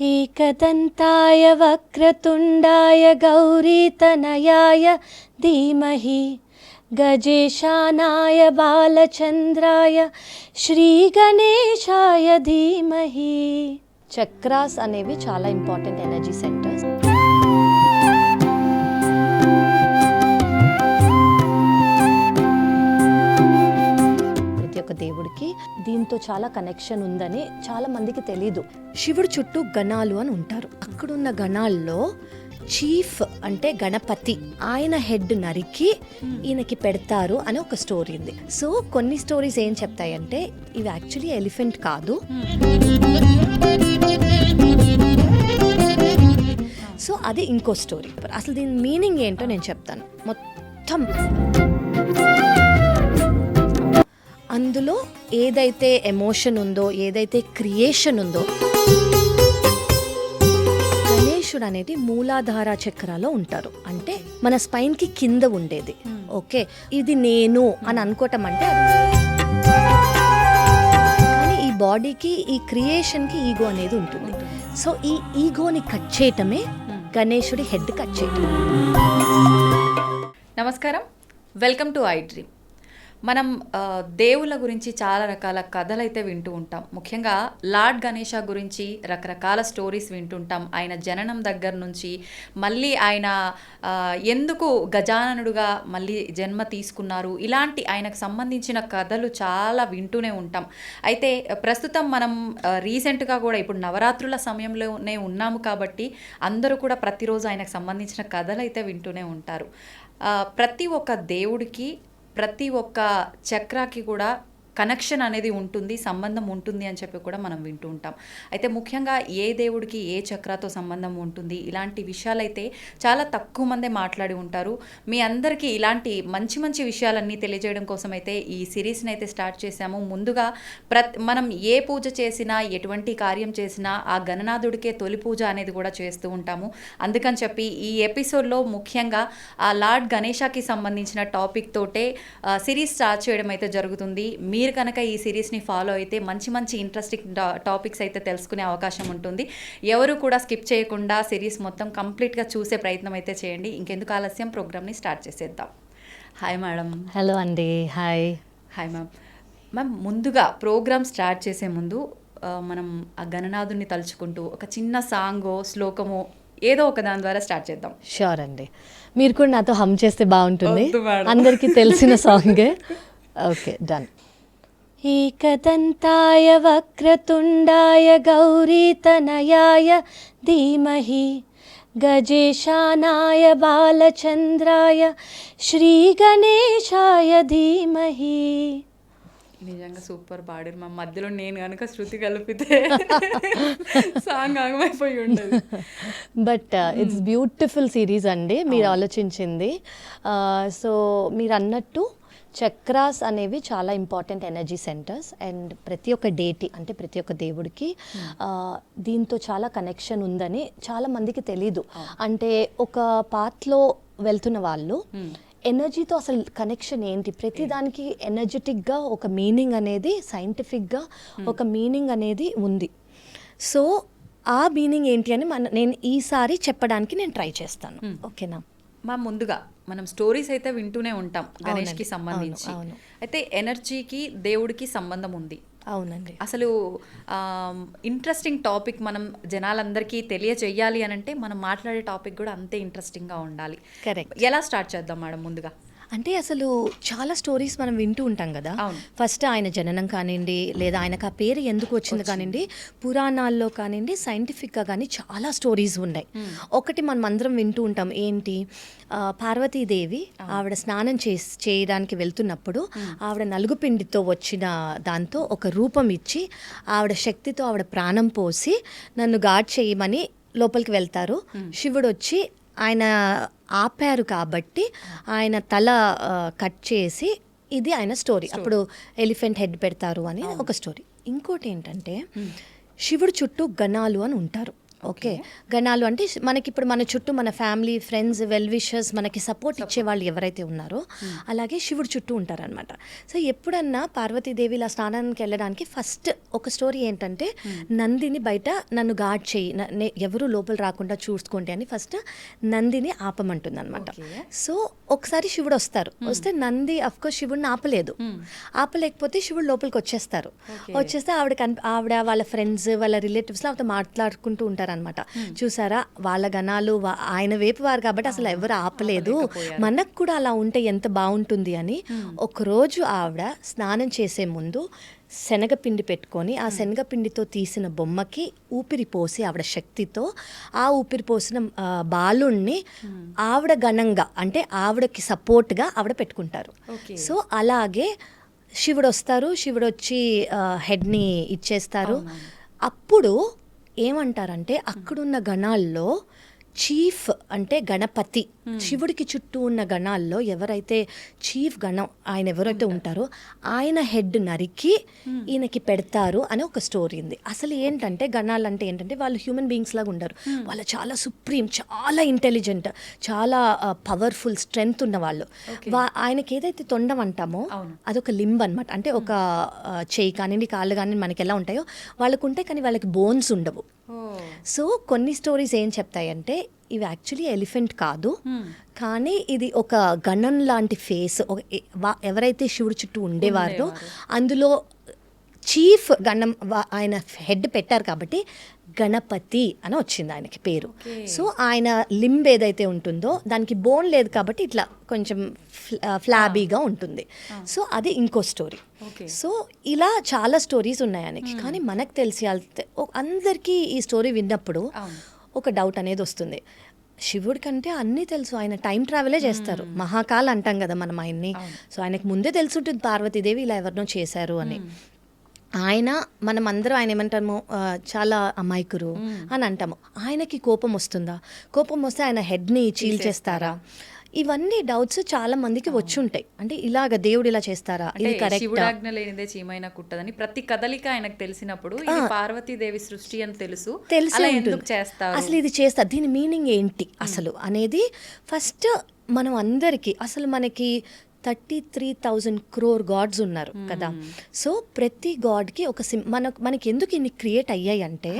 एकदन्ताय वक्रतुण्डाय गौरीतनयाय धीमहि गजेशानाय బాలచంద్రాయ శ్రీగణేశాయ ధీమహి చక్రాస్ అనేవి చాలా ఇంపార్టెంట్ ఎనర్జీ సెంటర్స్ ఒక్క దేవుడికి దీంతో చాలా కనెక్షన్ ఉందని చాలా మందికి తెలీదు. శివుడు చుట్టూ గణాలు అని ఉంటారు. అక్కడున్న గణాల్లో చీఫ్ అంటే గణపతి. ఆయన హెడ్ నరికి ఈయనకి పెడతారు అని ఒక స్టోరీ ఉంది. సో కొన్ని స్టోరీస్ ఏం చెప్తాయంటే ఇవి యాక్చువల్లీ ఎలిఫెంట్ కాదు. సో అది ఇంకో స్టోరీ అసలు దీని మీనింగ్ ఏంటో నేను చెప్తాను. మొత్తం. అందులో ఏదైతే ఎమోషన్ ఉందో ఏదైతే క్రియేషన్ ఉందో గణేశుడు అనేది మూలాధార చక్రాలో ఉంటారు. అంటే మన స్పైన్కి కింద ఉండేది. ఓకే? ఇది నేను అని అనుకోవటం అంటే కానీ ఈ బాడీకి ఈ క్రియేషన్కి ఈగో అనేది ఉంటుంది. సో ఈ ఈగోని కట్ చేయటమే గణేశుడి హెడ్ కట్ చేయటం. నమస్కారం. వెల్కమ్ టు ఐ డ్రీమ్ మనం దేవుళ్ళ గురించి చాలా రకాల కథలు అయితే వింటూ ఉంటాం. ముఖ్యంగా లార్డ్ గణేష గురించి రకరకాల స్టోరీస్ వింటుంటాం. ఆయన జననం దగ్గర నుంచి మళ్ళీ ఆయన ఎందుకు గజాననుడుగా మళ్ళీ జన్మ తీసుకున్నారు? ఇలాంటి ఆయనకు సంబంధించిన కథలు చాలా వింటూనే ఉంటాం. అయితే ప్రస్తుతం మనం రీసెంట్గా కూడా ఇప్పుడు నవరాత్రుల సమయంలోనే ఉన్నాము కాబట్టి అందరూ కూడా ప్రతిరోజు ఆయనకు సంబంధించిన కథలు అయితే వింటూనే ఉంటారు. ప్రతి ఒక్క దేవుడికి ప్రతి ఒక్క చక్రాకి కూడా కనెక్షన్ అనేది ఉంటుంది సంబంధం ఉంటుంది అని చెప్పి కూడా మనం వింటూ ఉంటాం. అయితే ముఖ్యంగా ఏ దేవుడికి ఏ చక్రాతో సంబంధం ఉంటుంది ఇలాంటి విషయాలైతే చాలా తక్కువ మందే మాట్లాడి ఉంటారు. మీ అందరికీ ఇలాంటి మంచి మంచి విషయాలన్నీ తెలియజేయడం కోసం అయితే ఈ సిరీస్ని అయితే స్టార్ట్ చేశాము. ముందుగా ప్ర మనం ఏ పూజ చేసినా ఎటువంటి కార్యం చేసినా ఆ గణనాథుడికే తొలి పూజ అనేది కూడా చేస్తూ ఉంటాము. అందుకని చెప్పి ఈ ఎపిసోడ్లో ముఖ్యంగా ఆ లార్డ్ గణేషాకి సంబంధించిన టాపిక్ తోటే సిరీస్ స్టార్ట్ చేయడం అయితే జరుగుతుంది. మీరు కనుక ఈ సిరీస్ని ఫాలో అయితే మంచి మంచి ఇంట్రెస్టింగ్ టాపిక్స్ అయితే తెలుసుకునే అవకాశం ఉంటుంది. ఎవరు కూడా స్కిప్ చేయకుండా సిరీస్ మొత్తం కంప్లీట్గా చూసే ప్రయత్నం అయితే చేయండి. ఇంకెందుకు ఆలస్యం? ప్రోగ్రామ్ని స్టార్ట్ చేసేద్దాం. హాయ్ మేడం హలో అండి హాయ్ హాయ్ మ్యామ్ మ్యామ్ ముందుగా ప్రోగ్రామ్ స్టార్ట్ చేసే ముందు మనం ఆ గణనాథుని తలుచుకుంటూ ఒక చిన్న సాంగో శ్లోకమో ఏదో ఒక దాని ద్వారా స్టార్ట్ చేద్దాం. షూర్ అండి మీరు కూడా నాతో హమ్ చేస్తే బాగుంటుంది. అందరికీ తెలిసిన సాంగే. ఓకే డన్ ఏకదంతాయ వక్రతుండాయ గౌరీతనయాయ ధీమహి. గజేశానాయ బాలచంద్రాయ శ్రీగణేశాయ ధీమహి. నిజంగా సూపర్ పాడారు. మా మధ్యలో నేను కనుక శృతి కలిపితే సాంగ్ ఆగమైపోయి ఉండదు. బట్ ఇట్స్ బ్యూటిఫుల్ సిరీస్ అండి. మీరు ఆలోచించింది. సో మీరు అన్నట్టు చక్రాస్ అనేవి చాలా ఇంపార్టెంట్ ఎనర్జీ సెంటర్స్. అండ్ ప్రతి ఒక్క డేటి అంటే ప్రతి ఒక్క దేవుడికి ఆ, దీంతో చాలా కనెక్షన్ ఉందని చాలా మందికి తెలీదు. అంటే ఒక పాత్లో వెళ్తున్న వాళ్ళు ఎనర్జీతో అసలు కనెక్షన్ ఏంటి? ప్రతి దానికి ఎనర్జెటిక్గా ఒక మీనింగ్ అనేది సైంటిఫిక్గా ఒక మీనింగ్ అనేది ఉంది. సో ఆ మీనింగ్ ఏంటి అని మన నేను ఈసారి చెప్పడానికి నేను ట్రై చేస్తాను. ఓకేనా? మా ముందుగా మనం స్టోరీస్ అయితే వింటూనే ఉంటాం గణేష్కి అవునండి. సంబంధించి. అయితే ఎనర్జీకి దేవుడికి సంబంధం ఉంది. అవునండి. అసలు ఇంట్రెస్టింగ్ టాపిక్ మనం జనాలందరికీ తెలియజేయాలి అని అంటే మనం మాట్లాడే టాపిక్ కూడా అంతే ఇంట్రెస్టింగ్గా ఉండాలి. ఎలా స్టార్ట్ చేద్దాం మేడం ముందుగా? అంటే అసలు చాలా స్టోరీస్ మనం వింటూ ఉంటాం కదా. ఫస్ట్ ఆయన జననం కానివ్వండి లేదా ఆయనకు ఆ పేరు ఎందుకు వచ్చింది కానివ్వండి పురాణాల్లో కానివ్వండి సైంటిఫిక్గా కానీ చాలా స్టోరీస్ ఉన్నాయి. ఒకటి మనం అందరం వింటూ ఉంటాం ఏంటి? పార్వతీదేవి ఆవిడ స్నానం చేసి చేయడానికి వెళ్తున్నప్పుడు ఆవిడ నలుగుపిండితో వచ్చిన దాంతో ఒక రూపం ఇచ్చి ఆవిడ శక్తితో ఆవిడ ప్రాణం పోసి నన్ను గాడ్ చేయమని లోపలికి వెళ్తారు. శివుడు వచ్చి ఆయన ఆపారు కాబట్టి ఆయన తల కట్ చేసి ఇది ఆయన స్టోరీ. అప్పుడు ఎలిఫెంట్ హెడ్ పెడతారు అని ఒక స్టోరీ. ఇంకోటి ఏంటంటే శివుడు చుట్టూ గణాలు అని ఉంటారు. ఓకే. గణాలు అంటే మనకి ఇప్పుడు మన చుట్టూ మన ఫ్యామిలీ ఫ్రెండ్స్ వెల్ విషర్స్ మనకి సపోర్ట్ ఇచ్చే వాళ్ళు ఎవరైతే ఉన్నారో అలాగే శివుడు చుట్టూ ఉంటారనమాట సో ఎప్పుడన్నా పార్వతీదేవి ఇలా స్నానానికి వెళ్ళడానికి ఫస్ట్ ఒక స్టోరీ ఏంటంటే నందిని బయట నన్ను గాడ్ చేయి ఎవరు లోపల రాకుండా చూసుకోండి అని ఫస్ట్ నందిని ఆపమంటుంది అనమాట. సో ఒకసారి శివుడు వస్తారు. వస్తే నంది అఫ్కోర్స్ శివుడిని ఆపలేదు. ఆపలేకపోతే శివుడు లోపలికి వచ్చేస్తారు. వచ్చేస్తే ఆవిడ కన్ ఆవిడ వాళ్ళ ఫ్రెండ్స్ వాళ్ళ రిలేటివ్స్ ఆవిడ మాట్లాడుకుంటూ ఉంటారనమాట చూసారా? వాళ్ళ గణాలు ఆయన వైపు వారు కాబట్టి అసలు ఎవరు ఆపలేదు. మనకు కూడా అలా ఉంటే ఎంత బాగుంటుంది అని ఒకరోజు ఆవిడ స్నానం చేసే ముందు శనగపిండి పెట్టుకొని ఆ శనగపిండితో తీసిన బొమ్మకి ఊపిరి పోసి ఆవిడ శక్తితో ఆ ఊపిరి పోసిన బాలుణ్ణి ఆవిడ గణంగా అంటే ఆవిడకి సపోర్ట్గా ఆవిడ పెట్టుకుంటారు. సో అలాగే శివుడు వస్తారు శివుడు వచ్చి హెడ్ని ఇచ్చేస్తారు. అప్పుడు ఏమంటారంటే అక్కడున్న గణాల్లో చీఫ్ అంటే గణపతి. శివుడికి చుట్టూ ఉన్న గణాల్లో ఎవరైతే చీఫ్ గణం ఆయన ఎవరైతే ఉంటారో. ఆయన హెడ్ నరికి ఈయనకి పెడతారు అని ఒక స్టోరీ ఉంది. అసలు ఏంటంటే గణాలు అంటే ఏంటంటే వాళ్ళు హ్యూమన్ బీయింగ్స్ లాగా ఉండరు. వాళ్ళు చాలా సుప్రీం చాలా ఇంటెలిజెంట్ చాలా పవర్ఫుల్ స్ట్రెంగ్త్ ఉన్న వాళ్ళు. వా- ఆయనకి ఏదైతే తొండం అంటామో. అదొక లింబ్ అనమాట అంటే ఒక చేయి కానివ్వండి కాళ్ళు కానివ్వండి మనకి ఎలా ఉంటాయో వాళ్ళకు ఉంటాయి కానీ వాళ్ళకి బోన్స్ ఉండవు. సో కొన్ని స్టోరీస్ ఏం చెప్తాయంటే ఇవి యాక్చువల్లీ ఎలిఫెంట్ కాదు. కానీ ఇది ఒక గణం లాంటి ఫేస్ ఎవరైతే శివుడి చుట్టూ ఉండేవారో. అందులో చీఫ్ గణం ఆయన హెడ్ పెట్టారు కాబట్టి గణపతి అని వచ్చింది ఆయనకి పేరు. సో ఆయన లింబ్ ఏదైతే ఉంటుందో దానికి బోన్ లేదు కాబట్టి ఇట్లా కొంచెం ఫ్లాబీగా ఉంటుంది. సో అది ఇంకో స్టోరీ. సో ఇలా చాలా స్టోరీస్ ఉన్నాయి ఆయనకి. కానీ మనకు తెలిసి అందరికీ ఈ స్టోరీ విన్నప్పుడు. ఒక డౌట్ అనేది వస్తుంది. శివుడి కంటే అన్నీ తెలుసు. ఆయన టైం ట్రావెలే చేస్తారు. మహాకాల్ అంటాం కదా మనం ఆయన్ని. సో ఆయనకు ముందే తెలుసుంటుంది పార్వతీదేవి ఇలా ఎవరినో చేశారు అని. ఆయన మనం అందరం ఆయన ఏమంటాము చాలా అమాయకురు అని అంటాము. ఆయనకి కోపం వస్తుందా? కోపం వస్తే ఆయన హెడ్ని చీల్చేస్తారా ఇవన్నీ డౌట్స్ చాలా మందికి వచ్చి ఉంటాయి అంటే ఇలాగ దేవుడు ఇలా చేస్తారా? ఇది శివుడాజ్ఞ లేనిదే చీమైనా కుట్టదని ప్రతి కదలిక ఆయనకు తెలిసినప్పుడు ఇది పార్వతీదేవి సృష్టి అని తెలుసు. తెలిసి చేస్తారు? అసలు ఇది చేస్తారు దీని మీనింగ్ ఏంటి? అసలు అనేది ఫస్ట్ మనం అందరికీ అసలు మనకి thirty three thousand crore gods ఉన్నారు కదా. సో ప్రతి గాడ్కి ఒక సిం మన మనకి ఎందుకు ఇన్ని క్రియేట్ అయ్యాయి అంటే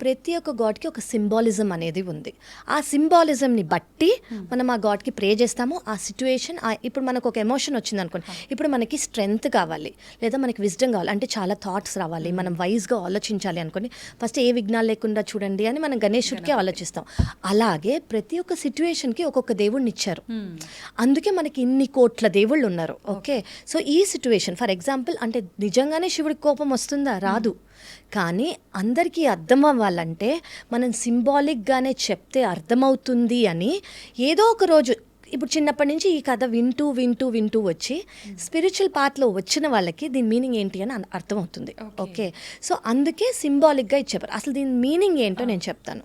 ప్రతి ఒక్క గాడ్కి ఒక సింబాలిజం అనేది ఉంది. ఆ సింబాలిజంని బట్టి మనం ఆ గాడ్కి ప్రే చేస్తాము. ఆ సిచ్యువేషన్ ఇప్పుడు మనకు ఒక ఎమోషన్ వచ్చింది అనుకోండి. ఇప్పుడు మనకి స్ట్రెంగ్త్ కావాలి లేదా మనకి విజ్డమ్ కావాలి అంటే చాలా థాట్స్ రావాలి. మనం వైజ్గా ఆలోచించాలి అనుకోని ఫస్ట్ ఏ విఘ్నాలు లేకుండా చూడండి అని మనం గణేశుడికి ఆలోచిస్తాం. అలాగే ప్రతి ఒక్క సిచ్యువేషన్కి ఒక్కొక్క దేవుడిని ఇచ్చారు. అందుకే మనకి ఇన్ని కోట్ల దేవుళ్ళు ఉన్నారు. ఓకే? సో ఈ సిచ్యువేషన్ ఫర్ ఎగ్జాంపుల్ అంటే నిజంగానే శివుడికి కోపం వస్తుందా? రాదు. కానీ అందరికీ అర్థం అవ్వాలంటే మనం సింబాలిక్గానే చెప్తే అర్థమవుతుంది అని ఏదో ఒక రోజు ఇప్పుడు చిన్నప్పటి నుంచి ఈ కథ వింటూ వింటూ వింటూ వచ్చి స్పిరిచువల్ పాత్లో వచ్చిన వాళ్ళకి దీని మీనింగ్ ఏంటి అని అర్థమవుతుంది. ఓకే. సో అందుకే సింబాలిక్గా ఇచ్చేవారు. అసలు దీని మీనింగ్ ఏంటో నేను చెప్తాను.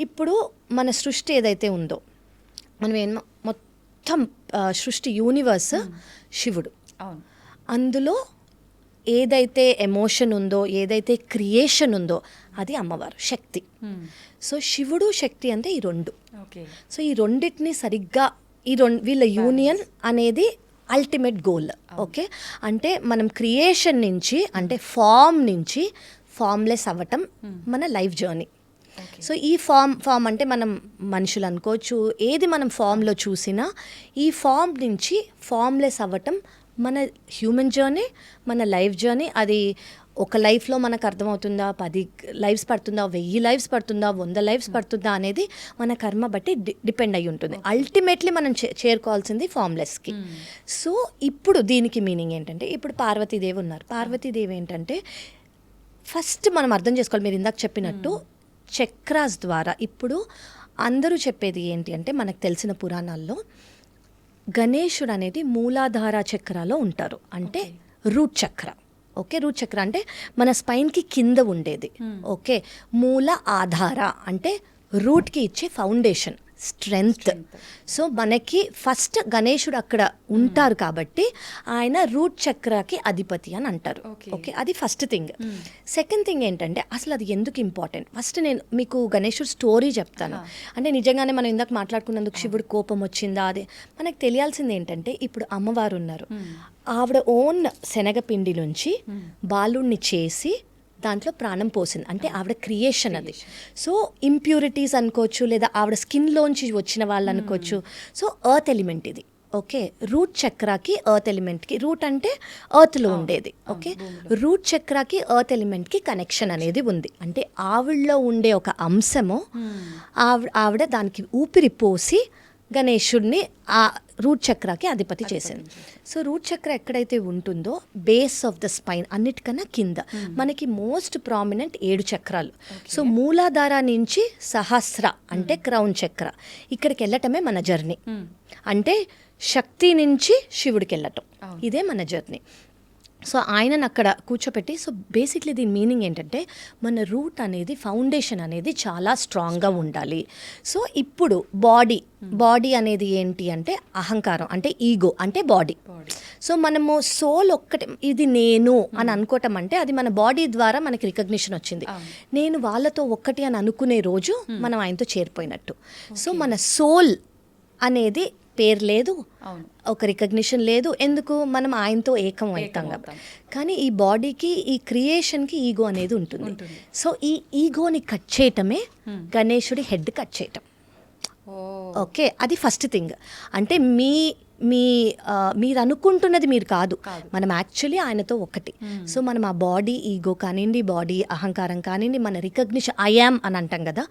ఇప్పుడు మన సృష్టి ఏదైతే ఉందో మనం ఏం మొత్తం సృష్టి యూనివర్స్ శివుడు. అవును. అందులో ఏదైతే ఎమోషన్ ఉందో ఏదైతే క్రియేషన్ ఉందో అది అమ్మవారు శక్తి. సో శివుడు శక్తి అంటే ఈ రెండు. ఓకే సో ఈ రెండింటిని సరిగ్గా ఈ రెండు వీళ్ళ యూనియన్ అనేది అల్టిమేట్ గోల్ ఓకే అంటే మనం క్రియేషన్ నుంచి అంటే ఫామ్ నుంచి ఫామ్లెస్ అవ్వటం మన లైఫ్ జర్నీ సో ఈ ఫామ్ ఫామ్ అంటే మనం మనుషులు అనుకోవచ్చు ఏది మనం ఫామ్లో చూసినా ఈ ఫామ్ నుంచి ఫామ్లెస్ అవ్వటం మన హ్యూమన్ జర్నీ మన లైఫ్ జర్నీ అది ఒక లైఫ్లో మనకు అర్థమవుతుందా పది లైఫ్స్ పడుతుందా వెయ్యి లైఫ్స్ పడుతుందా వంద లైఫ్స్ పడుతుందా అనేది మన కర్మ బట్టి డిపెండ్ అయి ఉంటుంది. అల్టిమేట్లీ మనం చే- చేరుకోవాల్సింది ఫామ్లెస్కి సో ఇప్పుడు దీనికి మీనింగ్ ఏంటంటే ఇప్పుడు పార్వతీదేవి ఉన్నారు. పార్వతీదేవి ఏంటంటే ఫస్ట్ మనం అర్థం చేసుకోవాలి మీరు ఇందాక చెప్పినట్టు చక్రాస్ ద్వారా. ఇప్పుడు అందరూ చెప్పేది ఏంటి అంటే మనకు తెలిసిన పురాణాల్లో గణేశుడు అనేది మూలాధార చక్రాలో ఉంటారు. అంటే root chakra. Okay root chakra అంటే మన స్పైన్కి కింద ఉండేది. ఓకే మూల ఆధార అంటే రూట్కి ఇచ్చే ఫౌండేషన్. స్ట్రెంగ్త్. సో మనకి ఫస్ట్ గణేశుడు అక్కడ ఉంటారు కాబట్టి ఆయన రూట్ చక్రకి అధిపతి అని అంటారు. ఓకే. అది ఫస్ట్ థింగ్. సెకండ్ థింగ్ ఏంటంటే అసలు అది ఎందుకు ఇంపార్టెంట్? ఫస్ట్ నేను మీకు గణేశుడు స్టోరీ చెప్తాను. అంటే నిజంగానే మనం ఇందాక మాట్లాడుకున్నందుకు శివుడు కోపం వచ్చిందా అదే. మనకు తెలియాల్సింది ఏంటంటే ఇప్పుడు అమ్మవారు ఉన్నారు. ఆవిడ ఓన్ శనగపిండి నుంచి బాలుడిని చేసి దాంట్లో ప్రాణం పోసింది. అంటే ఆవిడ క్రియేషన్ అది. సో ఇంప్యూరిటీస్ అనుకోవచ్చు లేదా ఆవిడ స్కిన్లోంచి వచ్చిన వాళ్ళు అనుకోవచ్చు. సో ఎర్త్ ఎలిమెంట్ ఇది. ఓకే? రూట్ చక్రాకి ఎర్త్ ఎలిమెంట్కి రూట్ అంటే ఎర్త్లో ఉండేది. ఓకే? రూట్ చక్రాకి ఎర్త్ ఎలిమెంట్కి కనెక్షన్ అనేది ఉంది. అంటే ఆవిడలో ఉండే ఒక అంశము ఆవిడ ఆవిడ దానికి ఊపిరి పోసి గణేశుడిని ఆ రూట్ చక్రాకి అధిపతి చేసింది సో రూట్ చక్ర ఎక్కడైతే ఉంటుందో బేస్ ఆఫ్ ద స్పైన్ అన్నిటికన్నా కింద. మనకి మోస్ట్ ప్రామినెంట్ ఏడు చక్రాలు. సో మూలాధార నుంచి సహస్ర అంటే క్రౌన్ చక్ర. ఇక్కడికి వెళ్ళటమే మన జర్నీ అంటే శక్తి నుంచి శివుడికి వెళ్ళటం. ఇదే మన జర్నీ సో ఆయనను అక్కడ కూర్చోపెట్టి సో బేసిక్లీ దీని మీనింగ్ ఏంటంటే మన రూట్ అనేది ఫౌండేషన్ అనేది చాలా స్ట్రాంగ్గా ఉండాలి. సో ఇప్పుడు బాడీ బాడీ అనేది ఏంటి అంటే అహంకారం అంటే ఈగో అంటే బాడీ సో మనము సోల్ ఒక్కటి ఇది నేను అని అనుకోవటం అంటే అది మన బాడీ ద్వారా మనకి రికగ్నిషన్ వచ్చింది. నేను వాళ్ళతో ఒక్కటి అని అనుకునే రోజు మనం ఆయనతో చేరిపోయినట్టు. సో మన సోల్ అనేది పేరు లేదు ఒక రికగ్నిషన్ లేదు ఎందుకు మనం ఆయనతో ఏకం అవుతాం కాబట్టి కానీ ఈ బాడీకి ఈ క్రియేషన్కి ఈగో అనేది ఉంటుంది. సో ఈ ఈగోని కట్ చేయటమే గణేశుడి హెడ్ కట్ చేయటం. ఓకే అది ఫస్ట్ థింగ్ అంటే మీ మీ మీరు అనుకుంటున్నది మీరు కాదు. మనం యాక్చువల్లీ ఆయనతో ఒకటి. సో మనం ఆ బాడీ ఈగో కానివ్వండి బాడీ అహంకారం కానివ్వండి మన రికగ్నిషన్ ఐయామ్ అని అంటాం కదా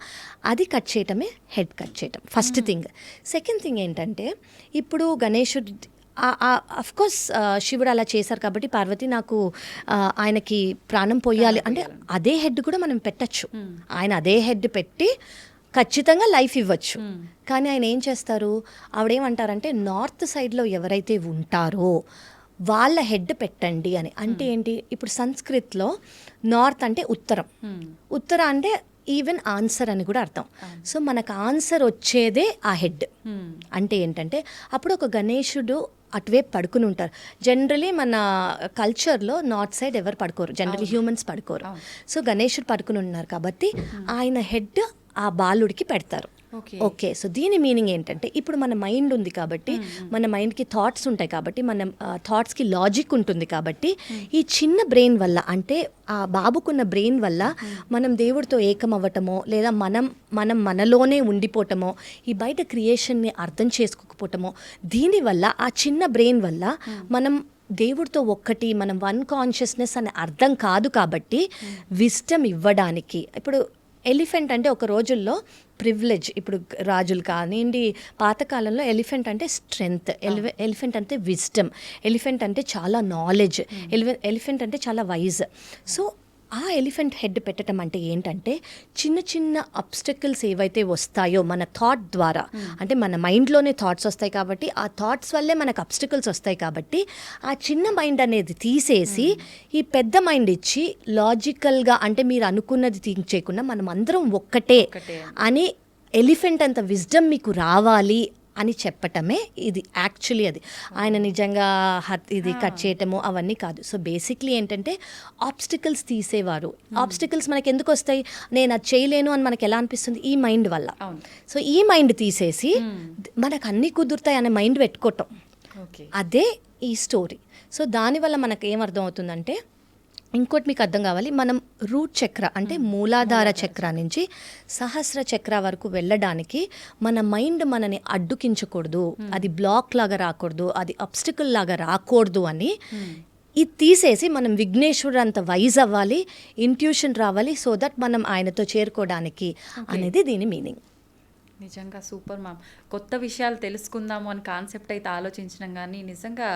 అది కట్ చేయటమే హెడ్ కట్ చేయటం. ఫస్ట్ థింగ్ సెకండ్ థింగ్ ఏంటంటే ఇప్పుడు గణేశుడి అఫ్ కోర్స్ శివుడు అలా చేశారు కాబట్టి పార్వతి నాకు ఆయనకి ప్రాణం పోయాలి. అంటే అదే హెడ్ కూడా మనం పెట్టచ్చు. ఆయన అదే హెడ్ పెట్టి ఖచ్చితంగా లైఫ్ ఇవ్వచ్చు. కానీ ఆయన ఏం చేస్తారు? ఆవిడేమంటారంటే నార్త్ సైడ్లో ఎవరైతే ఉంటారో వాళ్ళ హెడ్ పెట్టండి అని. అంటే ఏంటి? ఇప్పుడు సంస్కృత్లో నార్త్ అంటే ఉత్తరం. ఉత్తర అంటే ఈవెన్ ఆన్సర్ అని కూడా అర్థం. సో మనకు ఆన్సర్ వచ్చేదే ఆ హెడ్. అంటే ఏంటంటే అప్పుడు ఒక గణేశుడు అటువైపు పడుకుని ఉంటారు. జనరలీ మన కల్చర్లో నార్త్ సైడ్ ఎవరు పడుకోరు? జనరలీ హ్యూమన్స్ పడుకోరు. సో గణేశుడు పడుకుని ఉన్నారు కాబట్టి ఆయన హెడ్ ఆ బాలుడికి పెడతారు. ఓకే. సో దీని మీనింగ్ ఏంటంటే ఇప్పుడు మన మైండ్ ఉంది కాబట్టి మన మైండ్కి థాట్స్ ఉంటాయి కాబట్టి మన థాట్స్కి లాజిక్ ఉంటుంది కాబట్టి ఈ చిన్న బ్రెయిన్ వల్ల అంటే ఆ బాబుకున్న బ్రెయిన్ వల్ల మనం దేవుడితో ఏకం అవ్వటమో లేదా మనం మనం మనలోనే ఉండిపోవటమో ఈ బయట క్రియేషన్ని అర్థం చేసుకోకపోవటమో దీనివల్ల ఆ చిన్న బ్రెయిన్ వల్ల మనం దేవుడితో ఒక్కటి మనం వన్ కాన్షియస్నెస్ అనే అర్థం కాదు కాబట్టి విస్టమ్ ఇవ్వడానికి ఇప్పుడు ఎలిఫెంట్ అంటే ఒక రోజుల్లో ప్రివిలేజ్ ఇప్పుడు రాజులు కానివ్వండి పాతకాలంలో ఎలిఫెంట్ అంటే స్ట్రెంగ్త్ ఎలిఫెంట్ అంటే విజ్డమ్ ఎలిఫెంట్ అంటే చాలా నాలెడ్జ్ ఎలిఫెంట్ అంటే చాలా వైజ్. సో ఆ ఎలిఫెంట్ హెడ్ పెట్టడం అంటే ఏంటంటే చిన్న చిన్న అబ్స్టకిల్స్ ఏవైతే వస్తాయో మన థాట్ ద్వారా అంటే మన మైండ్లోనే థాట్స్ వస్తాయి కాబట్టి ఆ థాట్స్ వల్లే మనకు అబ్స్టకిల్స్ వస్తాయి కాబట్టి ఆ చిన్న మైండ్ అనేది తీసేసి ఈ పెద్ద మైండ్ ఇచ్చి లాజికల్గా అంటే మీరు అనుకున్నది థింక్ చేయకుండా మనం అందరం ఒక్కటే ఒక్కటే. అని ఎలిఫెంట్ అంత విజ్డమ్ మీకు రావాలి అని చెప్పటమే ఇది యాక్చువల్లీ అది. ఆయన నిజంగా హత్ ఇది కట్ చేయటము అవన్నీ కాదు. సో బేసిక్లీ ఏంటంటే ఆబ్స్టికల్స్ తీసేవారు. ఆబ్స్టికల్స్ మనకి ఎందుకు వస్తాయి నేను అది చేయలేను అని మనకి ఎలా అనిపిస్తుంది? ఈ మైండ్ వల్ల. సో ఈ మైండ్ తీసేసి మనకు అన్నీ కుదురుతాయి అనే మైండ్ పెట్టుకోవటం. అదే ఈ స్టోరీ సో దానివల్ల మనకు ఏమర్థం అవుతుందంటే ఇంకోటి మీకు అర్థం కావాలి. మనం రూట్ చక్ర అంటే మూలాధార చక్ర నుంచి సహస్ర చక్ర వరకు వెళ్ళడానికి మన మైండ్ మనని అడ్డుకించకూడదు. అది బ్లాక్ లాగా రాకూడదు. అది అబ్స్టికల్ లాగా రాకూడదు అని ఇది తీసేసి మనం విఘ్నేశ్వరుడు అంత వైజ్ అవ్వాలి ఇంట్యూషన్ రావాలి సో దట్ మనం ఆయనతో చేరుకోవడానికి అనేది దీని మీనింగ్. నిజంగా సూపర్ మ్యామ్. కొత్త విషయాలు తెలుసుకుందాము అని కాన్సెప్ట్ అయితే ఆలోచించినాం కానీ నిజంగా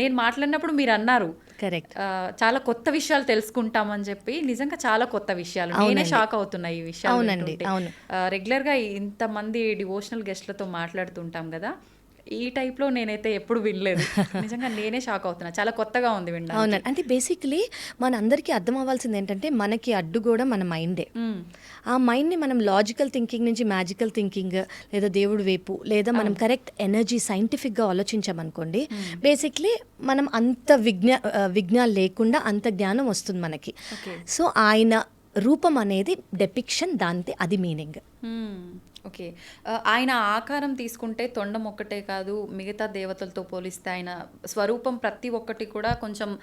నేను మాట్లాడినప్పుడు మీరు అన్నారు. కరెక్ట్. చాలా కొత్త విషయాలు తెలుసుకుంటామని చెప్పి నిజంగా చాలా కొత్త విషయాలు. నేనే షాక్ అవుతున్నా ఈ విషయాలు అవునండి. అవును. రెగ్యులర్గా ఇంతమంది డివోషనల్ గెస్ట్లతో మాట్లాడుతుంటాం కదా. ఈ టైప్లో నేనైతే ఎప్పుడు వినలేదు. నిజంగా నేనే షాక్ అవుతున్నా. చాలా కొత్తగా ఉంది అవునండి. అంటే బేసిక్లీ మన అందరికీ అర్థం అవ్వాల్సింది ఏంటంటే మనకి అడ్డు కూడా మన మైండే. ఆ మైండ్ని మనం లాజికల్ థింకింగ్ నుంచి మ్యాజికల్ థింకింగ్ లేదా దేవుడి వైపు లేదా మనం కరెక్ట్ ఎనర్జీ సైంటిఫిక్గా ఆలోచించామనుకోండి బేసిక్లీ మనం అంత విజ్ఞా ఆ, విజ్ఞానం లేకుండా అంత జ్ఞానం వస్తుంది మనకి. సో ఆయన రూపం అనేది డెపిక్షన్ దాంతే అది మీనింగ్. ఓకే. ఆయన ఆకారం తీసుకుంటే తొండం ఒక్కటే కాదు మిగతా దేవతలతో పోలిస్తే ఆయన స్వరూపం ప్రతి ఒక్కటి కూడా కొంచెం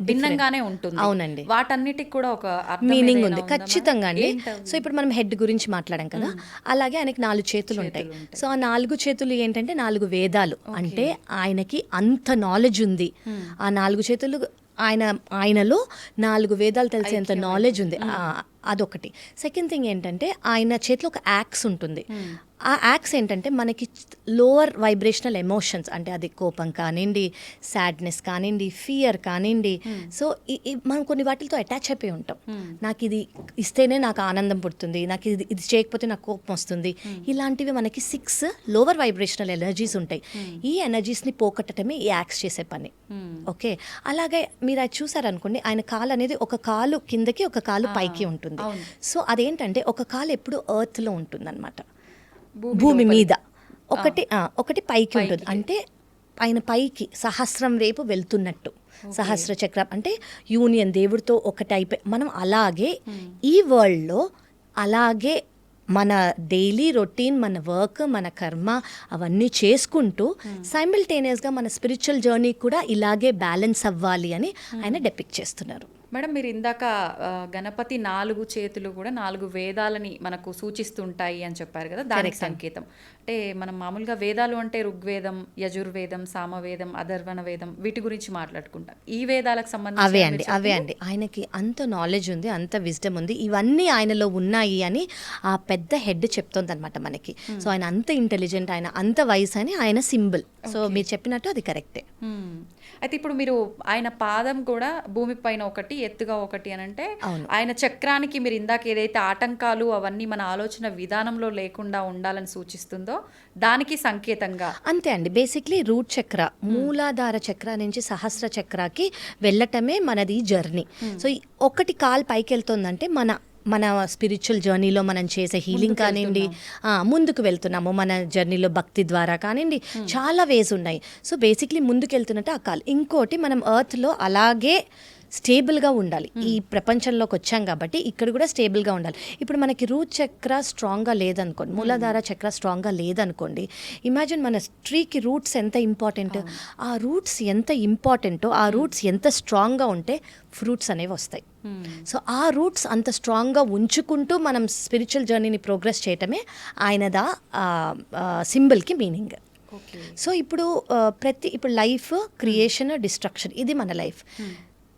భిన్నంగానే ఉంటుంది. అవునండి. వాటన్నిటికి కూడా ఒక మీనింగ్ ఉంది. ఖచ్చితంగా? అండి? సో ఇప్పుడు మనం హెడ్ గురించి మాట్లాడాం కదా అలాగే ఆయనకి నాలుగు చేతులు ఉంటాయి. సో ఆ నాలుగు చేతులు ఏంటంటే నాలుగు వేదాలు. అంటే ఆయనకి అంత నాలెడ్జ్ ఉంది. ఆ నాలుగు చేతులు ఆయన ఆయనలో నాలుగు వేదాలు తెలిసేంత నాలెడ్జ్ ఉంది. అదొకటి. సెకండ్ థింగ్ ఏంటంటే ఆయన చేతిలో ఒక యాక్స్ ఉంటుంది. ఆ యాక్స్ ఏంటంటే మనకి లోవర్ వైబ్రేషనల్ ఎమోషన్స్ అంటే అది కోపం కానివ్వండి సాడ్నెస్ కానివ్వండి ఫియర్ కానివ్వండి సో ఈ- ఈ- మనం కొన్ని వాటితో అటాచ్ అయిపోయి ఉంటాం. నాకు ఇది ఇస్తేనే నాకు ఆనందం పుడుతుంది నాకు ఇది ఇది చేయకపోతే నాకు కోపం వస్తుంది. ఇలాంటివి మనకి సిక్స్ లోవర్ వైబ్రేషనల్ ఎనర్జీస్ ఉంటాయి. ఈ ఎనర్జీస్ని పోగొట్టడమే ఈ యాక్స్ చేసే పని. ఓకే అలాగే మీరు అది చూసారనుకోండి ఆయన కాలు అనేది ఒక కాలు కిందకి ఒక కాలు పైకి ఉంటుంది. అవును. సో అదేంటంటే ఒక కాలు ఎప్పుడు ఎర్త్లో ఉంటుంది అనమాట భూమి. మీద. ఒకటి ఒకటి పైకి ఉంటుంది. అంటే ఆయన పైకి సహస్రం వైపు వెళ్తున్నట్టు. సహస్ర చక్రం. అంటే యూనియన్ దేవుడితో ఒకటి అయిపోయి మనం అలాగే ఈ వరల్డ్లో అలాగే మన డైలీ రొటీన్ మన వర్క్ మన కర్మ అవన్నీ చేసుకుంటూ సైమిల్టేనియస్గా మన స్పిరిచువల్ జర్నీ కూడా ఇలాగే బ్యాలెన్స్ అవ్వాలి అని ఆయన డెపిక్ట్ చేస్తున్నారు. మేడం మీరు ఇందాక గణపతి నాలుగు చేతులు కూడా నాలుగు వేదాలని మనకు సూచిస్తుంటాయి అని చెప్పారు కదా దానికి సంకేతం. అంటే మనం మామూలుగా వేదాలు అంటే ఋగ్వేదం యజుర్వేదం సామవేదం అధర్వణ వేదం వీటి గురించి మాట్లాడుకుంటాం. ఈ వేదాలకు సంబంధించి అవే అండి అవే అండి. ఆయనకి అంత నాలెడ్జ్ ఉంది అంత విజ్డమ్ ఉంది. ఇవన్నీ ఆయనలో ఉన్నాయి అని ఆ పెద్ద హెడ్ చెప్తోంది అనమాట మనకి సో ఆయన అంత ఇంటెలిజెంట్ ఆయన అంత వయసు అని ఆయన సింబల్ సో మీరు చెప్పినట్టు అది కరెక్టే. అయితే ఇప్పుడు మీరు ఆయన పాదం కూడా భూమి పైన ఒకటి ఎత్తుగా ఒకటి అని అంటే. ఆయన చక్రానికి మీరు ఇందాక ఏదైతే ఆటంకాలు అవన్నీ మన ఆలోచన విధానంలో లేకుండా ఉండాలని సూచిస్తుందో దానికి సంకేతంగా. అంతే అండి. బేసిక్లీ రూట్ చక్ర మూలాధార చక్ర నుంచి సహస్ర చక్రాకి వెళ్ళటమే మనది జర్నీ సో ఒకటి కాల్ పైకి వెళ్తుందంటే మన మన స్పిరిచువల్ జర్నీలో మనం చేసే హీలింగ్ కానివ్వండి ముందుకు వెళ్తున్నాము మన జర్నీలో భక్తి ద్వారా కానివ్వండి చాలా వేస్ ఉన్నాయి. సో బేసిక్లీ ముందుకు వెళ్తున్నట్టు ఆ కాల్. ఇంకోటి మనం ఎర్త్లో అలాగే స్టేబుల్గా ఉండాలి. ఈ ప్రపంచంలోకి వచ్చాం కాబట్టి ఇక్కడ కూడా స్టేబుల్గా ఉండాలి. ఇప్పుడు మనకి రూట్ చక్ర స్ట్రాంగ్గా లేదనుకోండి మూలాధార చక్ర స్ట్రాంగ్గా లేదనుకోండి ఇమాజిన్ మన ట్రీకి రూట్స్ ఎంత ఇంపార్టెంట్? ఆ రూట్స్ ఎంత ఇంపార్టెంటో ఆ రూట్స్ ఎంత స్ట్రాంగ్గా ఉంటే ఫ్రూట్స్ అనేవి వస్తాయి. మ్మ్. సో ఆ రూట్స్ అంత స్ట్రాంగ్గా ఉంచుకుంటూ మనం స్పిరిచువల్ జర్నీని ప్రోగ్రెస్ చేయటమే ఆయనదా సింబల్కి మీనింగ్. సో ఇప్పుడు ప్రతి ఇప్పుడు లైఫ్ క్రియేషన్ డిస్ట్రక్షన్ ఇది మన life.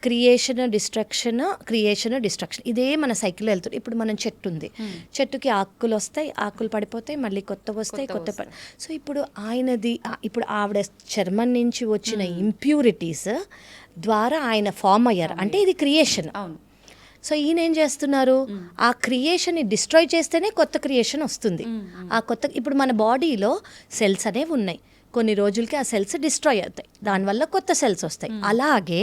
Creation destruction creation destruction ఇదే మన సైకిల్లో వెళ్తుంది. ఇప్పుడు మనం చెట్టు ఉంది. చెట్టుకి ఆకులు వస్తాయి. ఆకులు పడిపోతాయి. మళ్ళీ కొత్త వస్తాయి కొత్త పడి సో ఇప్పుడు ఆయనది ఇప్పుడు ఆవిడ చర్మం నుంచి వచ్చిన ఇంప్యూరిటీస్ ద్వారా ఆయన ఫామ్ అయ్యారు. అంటే ఇది క్రియేషన్ అవును. సో ఈయన ఏం చేస్తున్నారు? ఆ క్రియేషన్ని డిస్ట్రాయ్ చేస్తేనే కొత్త క్రియేషన్ వస్తుంది. ఆ కొత్త ఇప్పుడు మన బాడీలో సెల్స్ అనేవి ఉన్నాయి. కొన్ని రోజులకి ఆ సెల్స్ డిస్ట్రాయ్ అవుతాయి. దానివల్ల కొత్త సెల్స్ వస్తాయి. అలాగే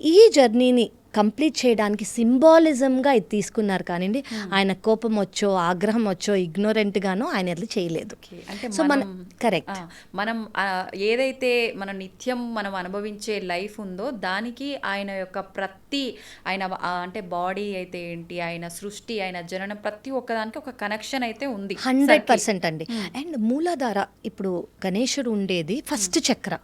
ఈ జర్నీని కంప్లీట్ చేయడానికి సింబాలిజంగా ఇది తీసుకున్నారు కానివ్వండి. ఆయన కోపం వచ్చో ఆగ్రహం వచ్చో ignorant గానో ఆయన అది చేయలేదు. సో మన కరెక్ట్ మనం ఏదైతే మన నిత్యం మనం అనుభవించే లైఫ్ ఉందో దానికి ఆయన యొక్క ప్రతి ఆయన అంటే బాడీ అయితే ఏంటి ఆయన సృష్టి ఆయన జననం ప్రతి ఒక్కదానికి ఒక కనెక్షన్ అయితే ఉంది. హండ్రెడ్ పర్సెంట్ అండి. అండ్ మూలాధార ఇప్పుడు గణేశుడు ఉండేది ఫస్ట్ చక్ర.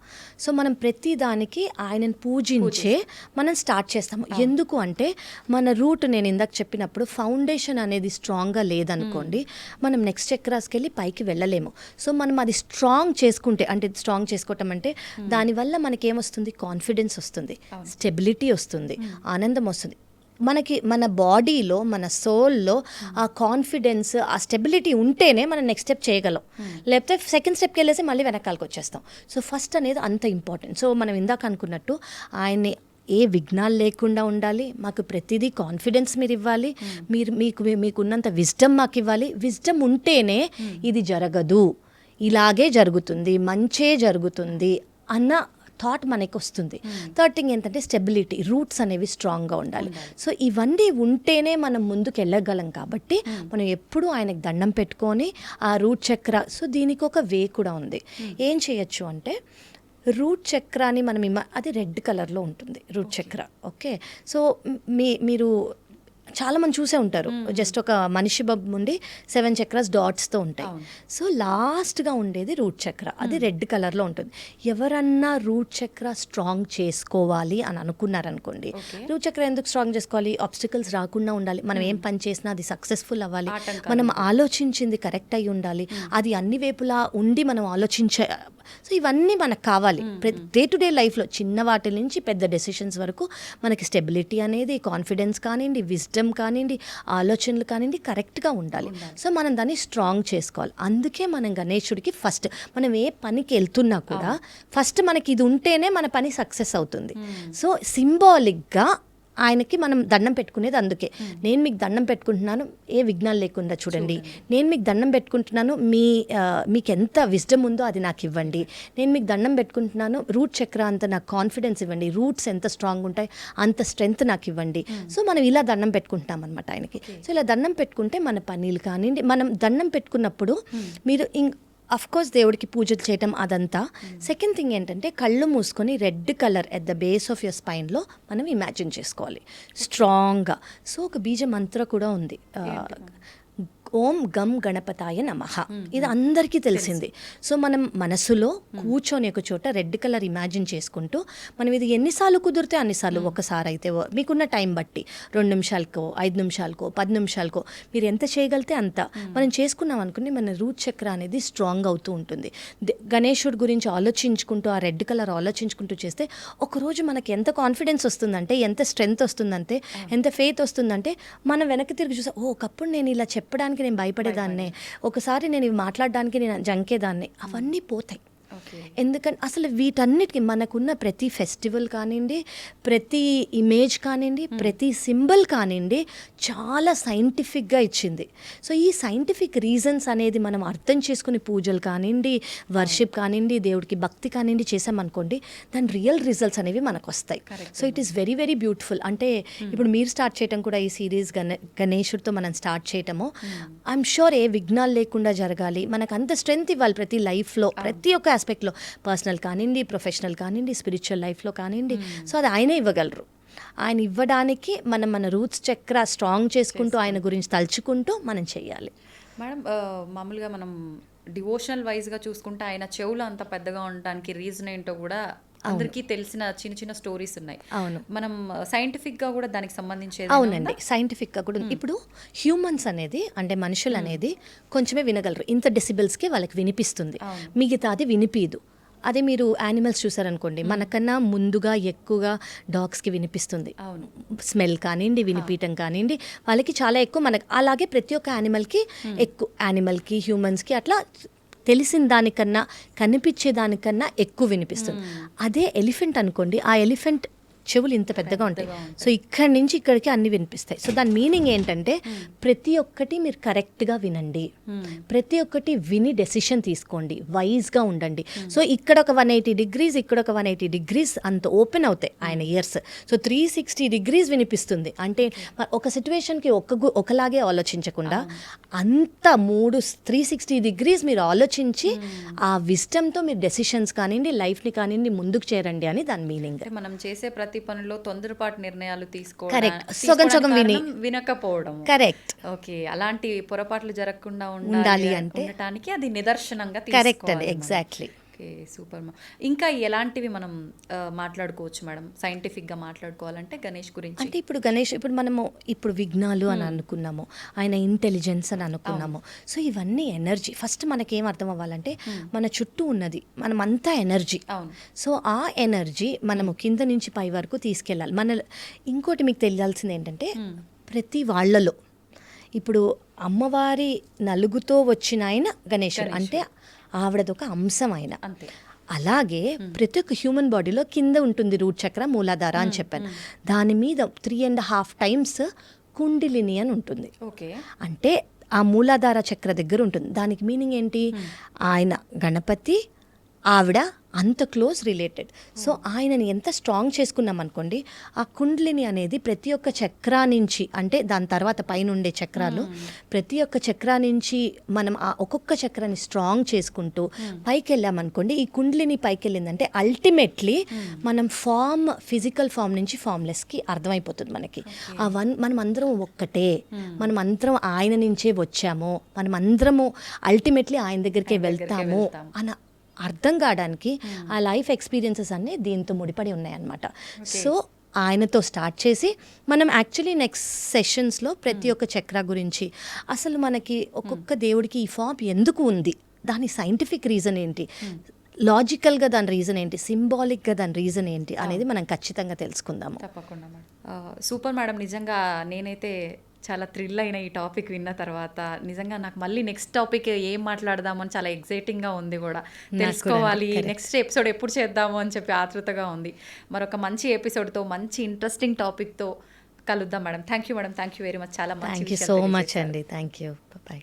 సో మనం ప్రతి దానికి ఆయనను పూజించే మనం స్టార్ట్ చేస్తాము. ఎందుకు అంటే మన రూట్ నేను ఇందాక చెప్పినప్పుడు ఫౌండేషన్ అనేది స్ట్రాంగ్గా లేదనుకోండి మనం నెక్స్ట్ చక్రాస్కి వెళ్ళి పైకి వెళ్ళలేము. సో మనం అది స్ట్రాంగ్ చేసుకుంటే అంటే స్ట్రాంగ్ చేసుకోవటం అంటే దానివల్ల మనకి ఏమొస్తుంది కాన్ఫిడెన్స్ వస్తుంది స్టెబిలిటీ వస్తుంది ఆనందం వస్తుంది. మనకి మన బాడీలో మన సోల్లో ఆ కాన్ఫిడెన్స్ ఆ స్టెబిలిటీ ఉంటేనే మనం నెక్స్ట్ స్టెప్ చేయగలం. లేకపోతే సెకండ్ స్టెప్కి వెళ్ళేసి మళ్ళీ వెనకాలకు వచ్చేస్తాం. సో ఫస్ట్ అనేది అంత ఇంపార్టెంట్. సో మనం ఇందాక అనుకున్నట్టు ఆయన్ని ఏ విఘ్నాలు లేకుండా ఉండాలి. మాకు ప్రతిదీ కాన్ఫిడెన్స్ మీరు ఇవ్వాలి. మీరు మీకు మీకున్నంత విజ్డమ్ మాకు ఇవ్వాలి. విజ్డమ్ ఉంటేనే ఇది జరగదు. ఇలాగే జరుగుతుంది. మంచే జరుగుతుంది అన్న థాట్ మనకి వస్తుంది. థర్డ్ థింగ్ ఏంటంటే స్టెబిలిటీ రూట్స్ అనేవి స్ట్రాంగ్గా ఉండాలి. సో ఇవన్నీ ఉంటేనే మనం ముందుకు వెళ్ళగలం కాబట్టి మనం ఎప్పుడూ ఆయనకు దండం పెట్టుకొని ఆ రూట్ చక్ర సో దీనికి ఒక వే కూడా ఉంది. ఏం చేయొచ్చు అంటే రూట్ చక్రాని మనం అది రెడ్ కలర్లో ఉంటుంది రూట్ చక్ర. ఓకే? సో మీ మీరు చాలా మంది చూసే ఉంటారు. జస్ట్ ఒక మనిషి బొమ్మ ఉండి సెవెన్ చక్రాస్ డాట్స్తో ఉంటాయి. సో లాస్ట్గా ఉండేది రూట్ చక్ర. అది రెడ్ కలర్లో ఉంటుంది. ఎవరన్నా రూట్ చక్ర స్ట్రాంగ్ చేసుకోవాలి అని అనుకున్నారనుకోండి. రూట్ చక్ర ఎందుకు స్ట్రాంగ్ చేసుకోవాలి? ఆబ్స్టికల్స్ రాకుండా ఉండాలి. మనం ఏం పని చేసినా అది సక్సెస్ఫుల్ అవ్వాలి. మనం ఆలోచించింది కరెక్ట్ అయి ఉండాలి. అది అన్ని వైపులా ఉండి మనం ఆలోచించే సో ఇవన్నీ మనకు కావాలి. డే టు డే లైఫ్లో చిన్న వాటి నుంచి పెద్ద డెసిషన్స్ వరకు మనకి స్టెబిలిటీ అనేది కాన్ఫిడెన్స్ కానివ్వండి విజ్డమ్ కానివ్వండి ఆలోచనలు కానివ్వండి కరెక్ట్గా ఉండాలి. సో మనం దాన్ని స్ట్రాంగ్ చేసుకోవాలి. అందుకే మనం గణేశుడికి ఫస్ట్ మనం ఏ పనికి వెళ్తున్నా కూడా ఫస్ట్ మనకి ఇది ఉంటేనే మన పని సక్సెస్ అవుతుంది. సో సింబాలిక్గా ఆయనకి మనం దండం పెట్టుకునేది అందుకే. నేను మీకు దండం పెట్టుకుంటున్నాను ఏ విఘ్నాలు లేకుండా చూడండి. నేను మీకు దండం పెట్టుకుంటున్నాను మీ మీకు ఎంత విజ్డమ్ ఉందో అది నాకు ఇవ్వండి. నేను మీకు దండం పెట్టుకుంటున్నాను రూట్ చక్ర అంత నాకు కాన్ఫిడెన్స్ ఇవ్వండి. రూట్స్ ఎంత స్ట్రాంగ్ ఉంటాయి అంత స్ట్రెంగ్త్ నాకు ఇవ్వండి. సో మనం ఇలా దండం పెట్టుకుంటాం అనమాట ఆయనకి సో ఇలా దండం పెట్టుకుంటే మన పనీలు కానివ్వండి మనం దండం పెట్టుకున్నప్పుడు మీరు కోర్స్ దేవుడికి పూజలు చేయటం అదంతా. సెకండ్ థింగ్ ఏంటంటే కళ్ళు మూసుకొని red colour at the base of your స్పైన్లో మనం ఇమాజిన్ చేసుకోవాలి. స్ట్రాంగ్గా సో ఒక బీజ మంత్ర కూడా ఉంది. ఓం గం గణపతాయ నమః. ఇది అందరికీ తెలిసింది. సో మనం మనసులో కూర్చొని ఒక చోట రెడ్ కలర్ ఇమాజిన్ చేసుకుంటూ మనం ఇది ఎన్నిసార్లు కుదిరితే అన్నిసార్లు ఒకసారి అయితే మీకున్న టైం బట్టి రెండు నిమిషాలకో ఐదు నిమిషాలకో పది నిమిషాలకో మీరు ఎంత చేయగలితే అంత మనం చేసుకున్నాం అనుకుని మన రూట్ చక్ర అనేది స్ట్రాంగ్ అవుతూ ఉంటుంది. గణేశుడి గురించి ఆలోచించుకుంటూ ఆ రెడ్ కలర్ ఆలోచించుకుంటూ చేస్తే ఒకరోజు మనకి ఎంత కాన్ఫిడెన్స్ వస్తుందంటే ఎంత స్ట్రెంగ్త్ వస్తుందంటే ఎంత ఫెయిత్ వస్తుందంటే మనం వెనక్కి తిరిగి చూసా ఓ ఒకప్పుడు నేను ఇలా చెప్పడానికి నేను భయపడేదాన్నే. ఒకసారి నేను ఇవి మాట్లాడడానికి నేను జంకేదాన్ని. అవన్నీ పోతాయి. ఎందుకంటే అసలు వీటన్నిటికి మనకున్న ప్రతి ఫెస్టివల్ కానివ్వండి ప్రతి ఇమేజ్ కానివ్వండి ప్రతి సింబల్ కానివ్వండి చాలా సైంటిఫిక్గా ఇచ్చింది. సో ఈ సైంటిఫిక్ రీజన్స్ అనేది మనం అర్థం చేసుకుని పూజలు కానివ్వండి వర్షిప్ కానివ్వండి దేవుడికి భక్తి కానివ్వండి చేసామనుకోండి దాని రియల్ రిజల్ట్స్ అనేవి మనకు వస్తాయి. So it is very very beautiful. అంటే ఇప్పుడు మీరు స్టార్ట్ చేయటం కూడా ఈ సిరీస్ గణ గణేశుడితో మనం స్టార్ట్ చేయటము. ఐఎమ్ షూర్ ఏ విఘ్నాలు లేకుండా జరగాలి. మనకు అంత స్ట్రెంగ్త్ ఇవ్వాలి ప్రతి లైఫ్లో. ప్రతి ఒక్క ఆస్పెక్ట్లో పర్సనల్ కానివ్వండి ప్రొఫెషనల్ కానివ్వండి స్పిరిచువల్ లైఫ్లో కానివ్వండి. సో అది ఆయనే ఇవ్వగలరు. ఆయన ఇవ్వడానికి మనం మన రూట్స్ చక్ర స్ట్రాంగ్ చేసుకుంటూ ఆయన గురించి తలుచుకుంటూ మనం చేయాలి. మేడం మామూలుగా మనం డివోషనల్ వైజ్గా చూసుకుంటే ఆయన చెవులు అంత పెద్దగా ఉండడానికి రీజన్ ఏంటో కూడా అందరికీ తెలిసిన చిన్న చిన్న స్టోరీస్ ఉన్నాయి. అవును. మనం సైంటిఫిక్గా కూడా దానికి సంబంధించి అవునండి. సైంటిఫిక్గా కూడా. ఉంది. ఇప్పుడు హ్యూమన్స్ అనేది అంటే మనుషులు అనేది కొంచెమే వినగలరు. ఇంత డెసిబెల్స్కి వాళ్ళకి వినిపిస్తుంది. అవును. మిగతాది వినిపించదు అదే మీరు యానిమల్స్ చూసారనుకోండి మనకన్నా ముందుగా ఎక్కువగా డాగ్స్కి వినిపిస్తుంది. అవును. స్మెల్ కానివ్వండి వినిపించడం కానివ్వండి వాళ్ళకి చాలా ఎక్కువ మనకి అలాగే ప్రతి ఒక్క యానిమల్కి ఎక్కువ యానిమల్కి హ్యూమన్స్కి అట్లా తెలిసిన దానికన్నా కనిపించే దానికన్నా ఎక్కువ వినిపిస్తుంది. అదే ఎలిఫెంట్ అనుకోండి ఆ ఎలిఫెంట్ చెవులు ఇంత పెద్దగా ఉంటాయి. సో ఇక్కడి నుంచి ఇక్కడికి అన్ని వినిపిస్తాయి. సో దాని మీనింగ్ ఏంటంటే ప్రతి ఒక్కటి మీరు కరెక్ట్గా వినండి. ప్రతి ఒక్కటి విని డెసిషన్ తీసుకోండి. వైజ్గా ఉండండి. సో ఇక్కడ ఒక వన్ ఎయిటీ డిగ్రీస్ ఇక్కడ ఒక వన్ ఎయిటీ డిగ్రీస్ అంత ఓపెన్ అవుతాయి ఆయన years. So three sixty degrees వినిపిస్తుంది. అంటే ఒక సిచ్యువేషన్కి ఒక గు- ఒకలాగే ఆలోచించకుండా అంత మూడు త్రీ సిక్స్టీ డిగ్రీస్ మీరు ఆలోచించి ఆ విస్టమ్తో మీరు డెసిషన్స్ కానివ్వండి లైఫ్ని కానివ్వండి ముందుకు చేరండి అని దాని మీనింగ్. మనం చేసే ప్రతి పనిలో తొందరపాటు నిర్ణయాలు తీసుకోవడం. వినకపోవడం కరెక్ట్ ఓకే అలాంటి పొరపాట్లు జరగకుండా ఉండాలి అంటే? ఉండటానికి అది నిదర్శనంగా కరెక్ట్. ఎగ్జాక్ట్లీ ఓకే సూపర్ మా. ఇంకా ఎలాంటివి మనం మాట్లాడుకోవచ్చు మేడం? సైంటిఫిక్గా మాట్లాడుకోవాలంటే గణేష్ గురించి. అంటే ఇప్పుడు గణేష్ ఇప్పుడు మనము ఇప్పుడు విఘ్నాలు అని అనుకున్నాము. ఆయన ఇంటెలిజెన్స్ అని అనుకున్నాము. సో ఇవన్నీ ఎనర్జీ. ఫస్ట్ మనకేం అర్థం అవ్వాలంటే మన చుట్టూ ఉన్నది. మనం అంతా ఎనర్జీ సో ఆ ఎనర్జీ మనము కింద నుంచి పై వరకు తీసుకెళ్ళాలి. మన ఇంకోటి మీకు తెలియాల్సింది ఏంటంటే ప్రతి వాళ్ళలో. ఇప్పుడు అమ్మవారి నలుగుతో వచ్చిన ఆయన గణేశుడు అంటే ఆవిడదొక అంశం ఆయన. అలాగే ప్రతి ఒక్క హ్యూమన్ బాడీలో కింద ఉంటుంది రూట్ చక్ర మూలాధార అని చెప్పాను. దాని మీద three and half times Kundalini అని ఉంటుంది. ఓకే. అంటే ఆ మూలాధార చక్ర దగ్గర ఉంటుంది. దానికి మీనింగ్ ఏంటి? ఆయన గణపతి ఆవిడ అంత క్లోజ్ రిలేటెడ్. సో ఆయనని ఎంత స్ట్రాంగ్ చేసుకున్నాం అనుకోండి ఆ కుండ్లిని అనేది ప్రతి ఒక్క చక్రా నుంచి అంటే దాని తర్వాత పైన ఉండే చక్రాలు ప్రతి ఒక్క చక్రా నుంచి మనం ఆ ఒక్కొక్క చక్రాన్ని స్ట్రాంగ్ చేసుకుంటూ పైకి వెళ్ళామనుకోండి ఈ కుండ్లిని పైకి వెళ్ళిందంటే అల్టిమేట్లీ మనం ఫామ్ ఫిజికల్ ఫామ్ నుంచి ఫామ్లెస్కి అర్థమైపోతుంది మనకి. ఆ వన్ మనం అందరం ఒక్కటే మనం అందరం ఆయన నుంచే వచ్చాము మనం అందరము అల్టిమేట్లీ ఆయన దగ్గరికే వెళ్తాము. అన్న అర్థం కావడానికి ఆ లైఫ్ ఎక్స్పీరియన్సెస్ అన్నీ దీంతో ముడిపడి ఉన్నాయన్నమాట. సో ఆయనతో స్టార్ట్ చేసి మనం యాక్చువల్లీ నెక్స్ట్ సెషన్స్లో ప్రతి ఒక్క చక్ర గురించి అసలు మనకి ఒక్కొక్క దేవుడికి ఈ ఫామ్ ఎందుకు ఉంది? దాని సైంటిఫిక్ రీజన్ ఏంటి? లాజికల్గా దాని రీజన్ ఏంటి? సింబాలిక్గా దాని రీజన్ ఏంటి? అనేది మనం ఖచ్చితంగా తెలుసుకుందాము. తప్పకుండా మేడం. సూపర్ మేడం నిజంగా నేనైతే చాలా థ్రిల్ అయిన ఈ టాపిక్ విన్న తర్వాత నిజంగా నాకు మళ్ళీ నెక్స్ట్ టాపిక్ ఏం మాట్లాడదామని చాలా ఎగ్జైటింగ్గా ఉంది కూడా. తెలుసుకోవాలి నెక్స్ట్ ఎపిసోడ్ ఎప్పుడు చేద్దాము అని చెప్పి ఆతృతగా ఉంది. మరొక మంచి ఎపిసోడ్తో మంచి ఇంట్రెస్టింగ్ టాపిక్తో కలుద్దాం madam. Thank you madam. Thank you very much చాలా మంచి థ్యాంక్ యూ సో మచ్. అండి. Thank you bye